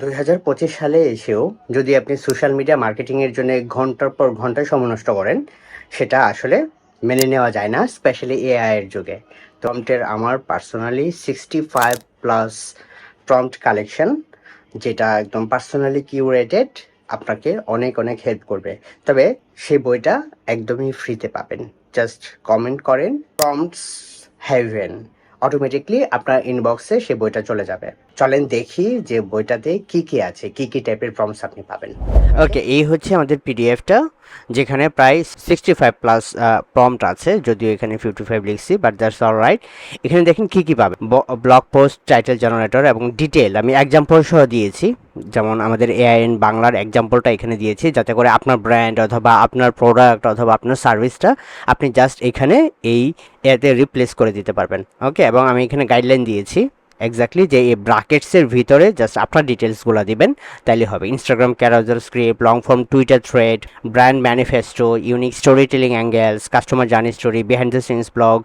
দুই হাজার পঁচিশ সালে এসেও যদি আপনি সোশ্যাল মিডিয়া মার্কেটিংয়ের জন্য ঘণ্টার পর ঘণ্টা সময় নষ্ট করেন, সেটা আসলে মেনে নেওয়া যায় না স্পেশালি এআই এর যুগে। প্রম্পটের আমার personally sixty five plus prompt collection যেটা একদম পার্সোনালি কিউরেটেড আপনাকে অনেক অনেক হেল্প করবে। তবে সেই বইটা একদমই ফ্রিতে পাবেন। জাস্ট কমেন্ট করেন প্রম্পটস হ্যাভেন অটোমেটিকলি আপনার ইনবক্সে সেই বইটা চলে যাবে। চলেন দেখি যে বইটাতে কি কি আছে, কি কি টাইপের ফর্মস আপনি পাবেন। ওকে এই হচ্ছে আমাদের পিডিএফটা যেখানে প্রায় সিক্সটি ফাইভ প্লাস প্রম্পট আছে, যদিও এখানে ফিফটি ফাইভ লিখছি বাট দ্যাটস অল রাইট এখানে দেখেন কি কি পাবেন ব্লগ পোস্ট টাইটেল জেনারেটর এবং ডিটেল আমি এক্সাম্পল সহ দিয়েছি, যেমন আমাদের এআইএন বাংলার এক্সাম্পলটা এখানে দিয়েছি, যাতে করে আপনার ব্র্যান্ড অথবা আপনার প্রোডাক্ট অথবা আপনার সার্ভিসটা আপনি জাস্ট এখানে এই এতে রিপ্লেস করে দিতে পারবেন। ওকে এবং আমি এখানে গাইডলাইন দিয়েছি। এক্স্যাক্টলি যে এই ব্রাকেটসের ভিতরে জাস্ট আপনার ডিটেলসগুলো দিবেন, তাইলে হবে Instagram carousel script long form Twitter thread brand manifesto unique storytelling angles customer journey story behind the scenes blog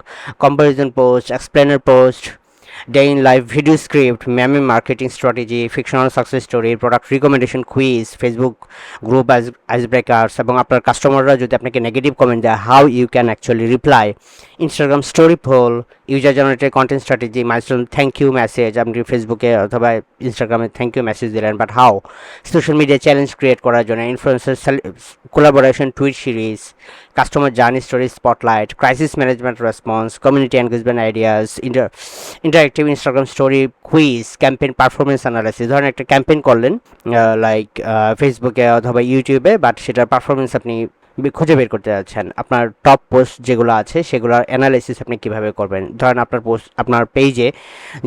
comparison post explainer post day in live video script meme marketing strategy fictional success story product recommendation quiz Facebook group ice breakers এবং আপনার কাস্টমাররা যদি আপনাকে negative comment দেয় how you can actually reply Instagram story poll user generated content strategy milestone thank you message আপনি ফেসবুকে অথবা ইনস্টাগ্রামে থ্যাংক ইউ মেসেজ দিলেন but how social media challenge create করার জন্য influencer collaboration tweet series customer journey story spotlight crisis management response community engagement ideas inter Instagram story quiz campaign performance analysis ধরেন একটা campaign করলেন like ফেসবুকে অথবা ইউটিউবে but সেটার পারফরমেন্স আপনি খুঁজে বের করতে যাচ্ছেন। আপনার টপ পোস্ট যেগুলো আছে, সেগুলোর অ্যানালাইসিস আপনি কীভাবে করবেন? ধরেন আপনার পোস্ট আপনার পেজে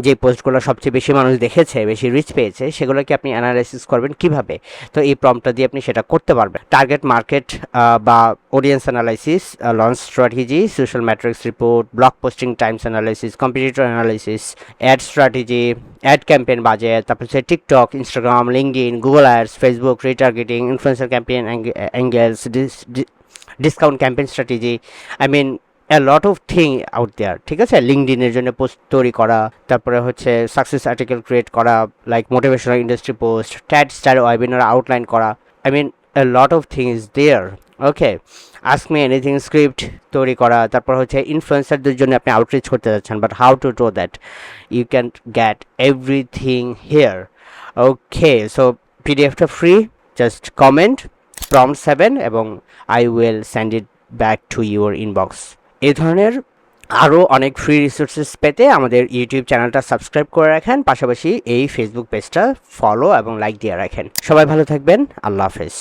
যে পোস্টগুলো সবচেয়ে বেশি মানুষ দেখেছে, বেশি রিচ পেয়েছে, সেগুলোকে আপনি অ্যানালাইসিস করবেন কীভাবে? তো এই প্রম্পটটা দিয়ে আপনি সেটা করতে পারবেন। টার্গেট মার্কেট বা audience analysis launch strategy social matrix report blog posting times analysis competitor analysis ad strategy ad campaign budget তারপর হচ্ছে TikTok Instagram LinkedIn Google ads Facebook retargeting influencer campaign angles discount campaign strategy I mean a lot of thing out there ঠিক আছে? লিঙ্কডিনের জন্য post তৈরি করা, তারপরে হচ্ছে সাকসেস আর্টিকেল ক্রিয়েট করা like motivational industry post tad star webinar outline করা. I mean a lot of thing is there okay ask me anything script তৈরি করা, তারপর হচ্ছে ইনফ্লুয়েন্সারদের জন্য আপনি আউটরিচ করতে যাচ্ছেন but how to do that you can get everything here okay so পিডিএফটা free just comment prompt seven এবং I will send it back to your inbox এই ধরনের আরও অনেক ফ্রি রিসোর্সেস পেতে আমাদের ইউটিউব চ্যানেলটা সাবস্ক্রাইব করে রাখেন, পাশাপাশি এই ফেসবুক পেজটা ফলো এবং লাইক দিয়ে রাখেন। সবাই ভালো থাকবেন, আল্লাহ হাফেজ।